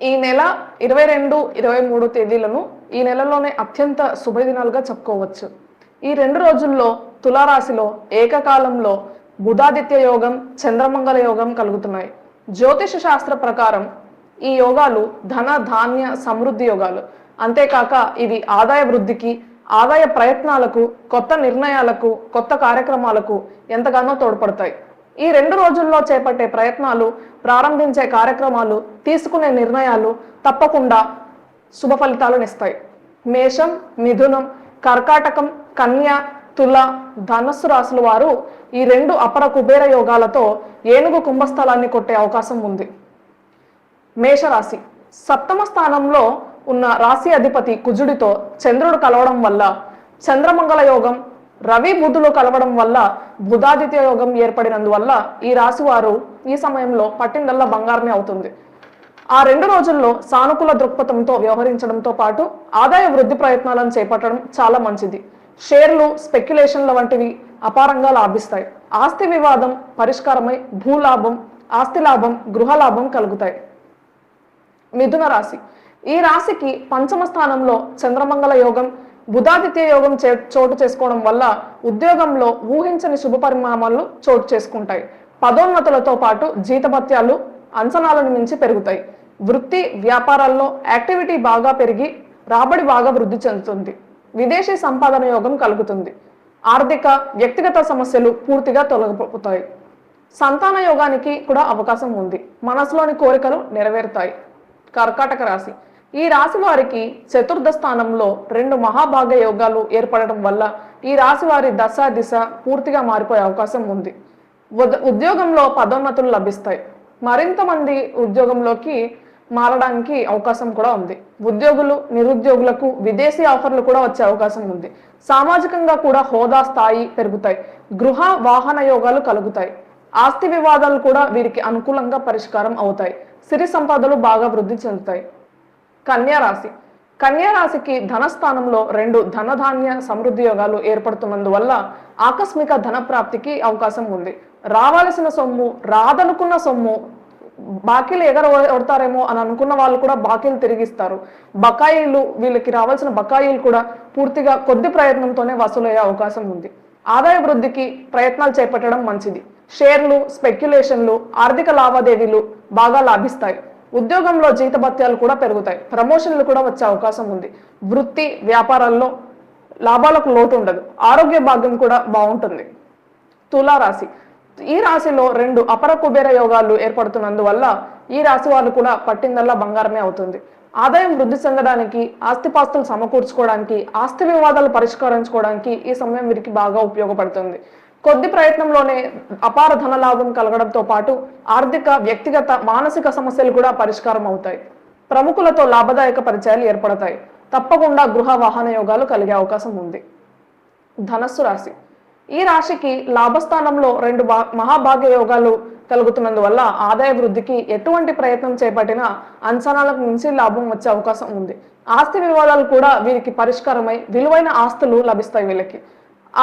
ఈ నెల ఇరవై రెండు ఇరవై మూడు తేదీలను ఈ నెలలోనే అత్యంత శుభదినాలుగా చెప్పుకోవచ్చు. ఈ రెండు రోజుల్లో తులారాశిలో ఏకకాలంలో బుధాదిత్య యోగం చంద్రమంగళ యోగం కలుగుతున్నాయి. జ్యోతిష శాస్త్ర ప్రకారం ఈ యోగాలు ధన ధాన్య సమృద్ధి యోగాలు. అంతేకాక ఇవి ఆదాయ వృద్ధికి ఆదాయ ప్రయత్నాలకు కొత్త నిర్ణయాలకు కొత్త కార్యక్రమాలకు ఎంతగానో తోడ్పడతాయి. ఈ రెండు రోజుల్లో చేపట్టే ప్రయత్నాలు ప్రారంభించే కార్యక్రమాలు తీసుకునే నిర్ణయాలు తప్పకుండా శుభ ఫలితాలను ఇస్తాయి మేషం మిథునం కర్కాటకం కన్య తుల ధనస్సు రాసుల వారు ఈ రెండు అపర కుబేర యోగాలతో ఏనుగు కుంభస్థలాన్ని కొట్టే అవకాశం ఉంది. మేషరాశి. సప్తమ స్థానంలో ఉన్న రాశి అధిపతి కుజుడితో చంద్రుడు కలవడం వల్ల చంద్రమంగళ యోగం రవి బుధులు కలవడం వల్ల బుధాదిత్య యోగం ఏర్పడినందువల్ల ఈ రాశి వారు ఈ సమయంలో పట్టిందల్లా బంగారమే అవుతుంది. ఆ రెండు రోజుల్లో సానుకూల దృక్పథంతో వ్యవహరించడంతో పాటు ఆదాయ వృద్ధి ప్రయత్నాలను చేపట్టడం చాలా మంచిది. షేర్లు స్పెక్యులేషన్ల వంటివి అపారంగా లాభిస్తాయి. ఆస్తి వివాదం పరిష్కారమై భూలాభం ఆస్తి లాభం గృహ లాభం కలుగుతాయి. మిథున రాశి. ఈ రాశికి పంచమ స్థానంలో చంద్రమంగళ యోగం బుధాదిత్య యోగం చే- చోటు చేసుకోవడం వల్ల ఉద్యోగంలో ఊహించని శుభ పరిణామాలు చోటు చేసుకుంటాయి. పదోన్నతులతో పాటు జీతభత్యాలు అంచనాలను మించి పెరుగుతాయి. వృత్తి వ్యాపారాల్లో యాక్టివిటీ బాగా పెరిగి రాబడి బాగా వృద్ధి చెందుతుంది. విదేశీ సంపాదన యోగం కలుగుతుంది. ఆర్థిక వ్యక్తిగత సమస్యలు పూర్తిగా తొలగిపోతాయి. సంతాన యోగానికి కూడా అవకాశం ఉంది. మనసులోని కోరికలు నెరవేరుతాయి. కర్కాటక రాశి. ఈ రాశి వారికి చతుర్థ స్థానంలో రెండు మహాభాగ్య యోగాలు ఏర్పడటం వల్ల ఈ రాశి వారి దశ దిశ పూర్తిగా మారిపోయే అవకాశం ఉంది. ఉద్యోగంలో పదోన్నతులు లభిస్తాయి. మరింత మంది ఉద్యోగంలోకి మారడానికి అవకాశం కూడా ఉంది. ఉద్యోగులు నిరుద్యోగులకు విదేశీ ఆఫర్లు కూడా వచ్చే అవకాశం ఉంది. సామాజికంగా కూడా హోదా స్థాయి పెరుగుతాయి. గృహ వాహన యోగాలు కలుగుతాయి. ఆస్తి వివాదాలు కూడా వీరికి అనుకూలంగా పరిష్కారం అవుతాయి. సిరి సంపదలు బాగా వృద్ధి చెందుతాయి. కన్యా రాశి ధనస్థానంలో రెండు ధనధాన్య సమృద్ధి యోగాలు ఏర్పడుతున్నందువల్ల ఆకస్మిక ధన ప్రాప్తికి అవకాశం ఉంది. రావాల్సిన సొమ్ము రాదనుకున్న సొమ్ము బాకీలు ఎగరవడతారేమో అని అనుకున్న వాళ్ళు కూడా బాకీలు తిరిగిస్తారు. బకాయిలు వీళ్ళకి రావాల్సిన బకాయిలు కూడా పూర్తిగా కొద్ది ప్రయత్నంతోనే వసూలయ్యే అవకాశం ఉంది. ఆదాయ వృద్ధికి ప్రయత్నాలు చేపట్టడం మంచిది. షేర్లు స్పెక్యులేషన్లు ఆర్థిక లావాదేవీలు బాగా లాభిస్తాయి. ఉద్యోగంలో జీతభత్యాలు కూడా పెరుగుతాయి. ప్రమోషన్లు కూడా వచ్చే అవకాశం ఉంది. వృత్తి వ్యాపారాల్లో లాభాలకు లోటు ఉండదు. ఆరోగ్య భాగ్యం కూడా బాగుంటుంది. తులా రాశి ఈ రాశిలో రెండు అపర కుబేర యోగాలు ఏర్పడుతున్నందువల్ల ఈ రాశి వాళ్ళు కూడా పట్టిందల్లా బంగారమే అవుతుంది. ఆదాయం వృద్ధి చెందడానికి ఆస్తిపాస్తులు సమకూర్చుకోవడానికి ఆస్తి వివాదాలు పరిష్కరించుకోవడానికి ఈ సమయం వీరికి బాగా ఉపయోగపడుతుంది. కొద్ది ప్రయత్నంలోనే అపార ధన లాభం కలగడంతో పాటు ఆర్థిక వ్యక్తిగత మానసిక సమస్యలు కూడా పరిష్కారం అవుతాయి. ప్రముఖులతో లాభదాయక పరిచయాలు ఏర్పడతాయి. తప్పకుండా గృహ వాహన యోగాలు కలిగే అవకాశం ఉంది. ధనస్సు రాశి. ఈ రాశికి లాభస్థానంలో రెండు మహాభాగ్య యోగాలు కలుగుతున్నందువల్ల ఆదాయ వృద్ధికి ఎటువంటి ప్రయత్నం చేపట్టినా అంచనాలకు మించి లాభం వచ్చే అవకాశం ఉంది. ఆస్తి వివాదాలు కూడా వీరికి పరిష్కారమై విలువైన ఆస్తులు లభిస్తాయి వీళ్ళకి.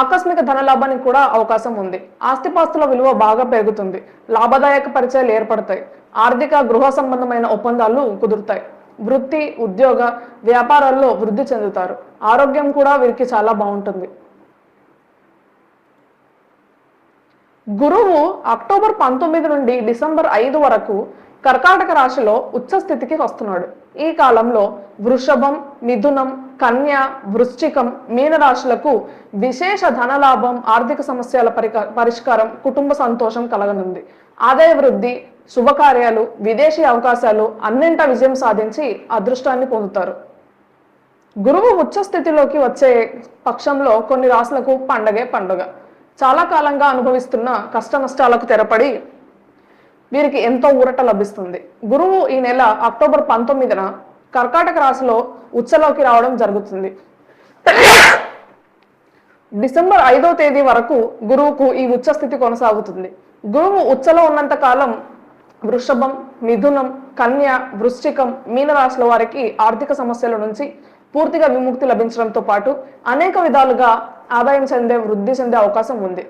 ఆకస్మిక ధన లాభానికి కూడా అవకాశం ఉంది. ఆస్తిపాస్తుల విలువ బాగా పెరుగుతుంది. లాభదాయక పరిచయాలు ఏర్పడతాయి. ఆర్థిక గృహ సంబంధమైన ఒప్పందాలు కుదురుతాయి. వృత్తి ఉద్యోగ వ్యాపారాల్లో వృద్ధి చెందుతారు. ఆరోగ్యం కూడా వీరికి చాలా బాగుంటుంది. గురువు అక్టోబర్ పంతొమ్మిది నుండి డిసెంబర్ ఐదు వరకు కర్కాటక రాశిలో ఉచ్చ స్థితికి వస్తున్నాడు. ఈ కాలంలో వృషభం మిథునం కన్య వృశ్చికం మీన రాశులకు విశేష ధనలాభం ఆర్థిక సమస్యల పరిక- పరిష్కారం కుటుంబ సంతోషం కలగనుంది. ఆదాయ వృద్ధి శుభకార్యాలు విదేశీ అవకాశాలు అన్నింట విజయం సాధించి అదృష్టాన్ని పొందుతారు. గురువు ఉచ్చ స్థితిలోకి వచ్చే పక్షంలో కొన్ని రాశులకు పండగే పండుగ. చాలా కాలంగా అనుభవిస్తున్న కష్ట నష్టాలకు తెరపడి వీరికి ఎంతో ఊరట లభిస్తుంది. గురువు ఈ నెల అక్టోబర్ పంతొమ్మిదిన కర్కాటక రాశిలో ఉచ్చలోకి రావడం జరుగుతుంది. డిసెంబర్ ఐదో తేదీ వరకు గురువుకు ఈ ఉచ్చ స్థితి కొనసాగుతుంది. గురువు ఉచ్చలో ఉన్నంత కాలం వృషభం మిథునం కన్య వృశ్చికం మీనరాశుల వారికి ఆర్థిక సమస్యల నుంచి పూర్తిగా విముక్తి లభించడంతో పాటు అనేక విధాలుగా ఆదాయం చెందే వృద్ధి చెందే అవకాశం ఉంది.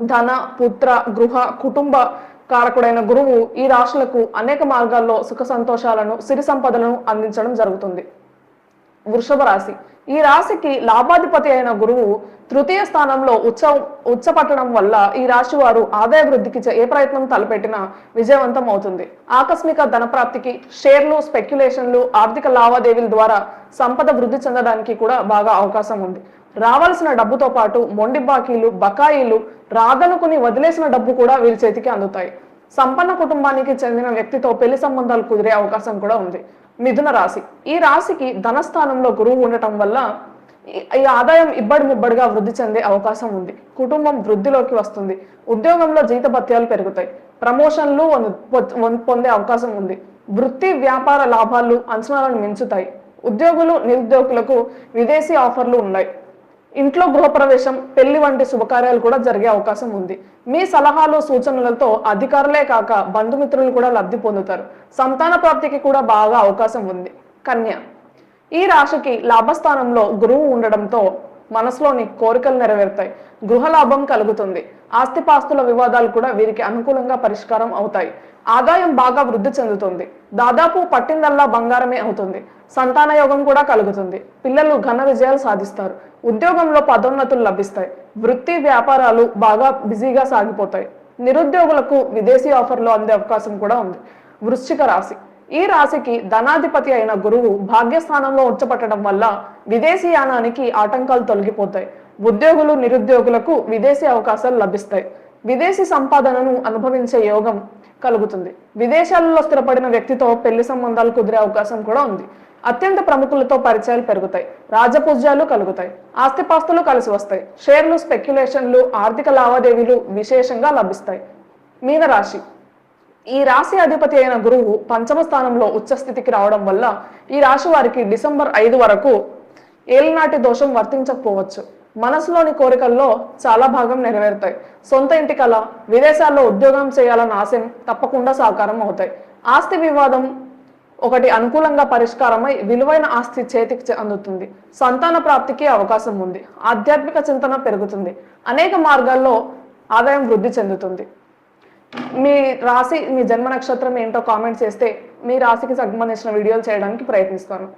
ధన పుత్ర గృహ కుటుంబ కారకుడైన గురువు ఈ రాశులకు అనేక మార్గాల్లో సుఖ సంతోషాలను సిరి సంపదలను అందించడం జరుగుతుంది. వృషభ రాశి. ఈ రాశికి లాభాధిపతి అయిన గురువు తృతీయ స్థానంలో ఉచ్చ ఉచ్చపట్టడం వల్ల ఈ రాశి వారు ఆదాయ వృద్ధికి చే- ఏ ప్రయత్నం తలపెట్టినా విజయవంతం అవుతుంది. ఆకస్మిక ధనప్రాప్తికి షేర్లు స్పెక్యులేషన్లు ఆర్థిక లావాదేవీల ద్వారా సంపద వృద్ధి చెందడానికి కూడా బాగా అవకాశం ఉంది. రావాల్సిన డబ్బుతో పాటు మొండి బాకీలు బకాయిలు రాదనుకుని వదిలేసిన డబ్బు కూడా వీరి చేతికి అందుతాయి. సంపన్న కుటుంబానికి చెందిన వ్యక్తితో పెళ్ళి సంబంధాలు కుదిరే అవకాశం కూడా ఉంది. మిథున రాశి. ఈ రాశికి ధనస్థానంలో గురువు ఉండటం వల్ల ఈ- ఆదాయం ఇబ్బడి ముబ్బడిగా వృద్ధి చెందే అవకాశం ఉంది. కుటుంబం వృద్ధిలోకి వస్తుంది. ఉద్యోగంలో జీతభత్యాలు పెరుగుతాయి. ప్రమోషన్లు పొందే అవకాశం ఉంది. వృత్తి వ్యాపార లాభాలు అంచనాలను మించుతాయి. ఉద్యోగులు నిరుద్యోగులకు విదేశీ ఆఫర్లు ఉన్నాయి. ఇంట్లో గృహప్రవేశం పెళ్ళి వంటి శుభకార్యాలు కూడా జరిగే అవకాశం ఉంది. మీ సలహాలు సూచనలతో అధికారులే కాక బంధుమిత్రులు కూడా లబ్ధి పొందుతారు. సంతాన ప్రాప్తికి కూడా బాగా అవకాశం ఉంది. కన్య. ఈ రాశికి లాభస్థానంలో గురువు ఉండడంతో మనసులోని కోరికలు నెరవేరుతాయి. గృహలాభం కలుగుతుంది. ఆస్తిపాస్తుల వివాదాలు కూడా వీరికి అనుకూలంగా పరిష్కారం అవుతాయి. ఆదాయం బాగా వృద్ధి చెందుతుంది. దాదాపు పట్టిందల్లా బంగారమే అవుతుంది. సంతాన యోగం కూడా కలుగుతుంది. పిల్లలు ఘన విజయాలు సాధిస్తారు. ఉద్యోగంలో పదోన్నతులు లభిస్తాయి. వృత్తి వ్యాపారాలు బాగా బిజీగా సాగిపోతాయి. నిరుద్యోగులకు విదేశీ ఆఫర్లు అందే అవకాశం కూడా ఉంది. వృశ్చిక రాశి. ఈ రాశికి ధనాధిపతి అయిన గురువు భాగ్యస్థానంలో ఉంచబట్టడం వల్ల విదేశీ యానానికి ఆటంకాలు తొలగిపోతాయి. ఉద్యోగులు నిరుద్యోగులకు విదేశీ అవకాశాలు లభిస్తాయి. విదేశీ సంపాదనను అనుభవించే యోగం కలుగుతుంది. విదేశాలలో స్థిరపడిన వ్యక్తితో పెళ్ళి సంబంధాలు కుదిరే అవకాశం కూడా ఉంది. అత్యంత ప్రముఖులతో పరిచయాలు పెరుగుతాయి. రాజపూజ్యాలు కలుగుతాయి. ఆస్తిపాస్తులు కలిసి వస్తాయి. షేర్లు స్పెక్యులేషన్లు ఆర్థిక లావాదేవీలు విశేషంగా లభిస్తాయి. మీనరాశి ఈ రాశి అధిపతి అయిన గురువు పంచమ స్థానంలో ఉచ్చస్థితికి రావడం వల్ల ఈ రాశి వారికి డిసెంబర్ ఐదు వరకు ఏలినాటి దోషం వర్తించకపోవచ్చు. మనసులోని కోరికల్లో చాలా భాగం నెరవేరుతాయి. సొంత ఇంటి కల విదేశాల్లో ఉద్యోగం చేయాలన్న ఆశయం తప్పకుండా సాకారం అవుతాయి. ఆస్తి వివాదం ఒకటి అనుకూలంగా పరిష్కారమై విలువైన ఆస్తి చేతికి అందుతుంది. సంతాన ప్రాప్తికి అవకాశం ఉంది. ఆధ్యాత్మిక చింతన పెరుగుతుంది. అనేక మార్గాల్లో ఆదాయం వృద్ధి చెందుతుంది. మీ రాశి మీ జన్మ నక్షత్రం ఏంటో కామెంట్ చేస్తే మీ రాశికి సంబంధించిన వీడియోలు చేయడానికి ప్రయత్నిస్తాను.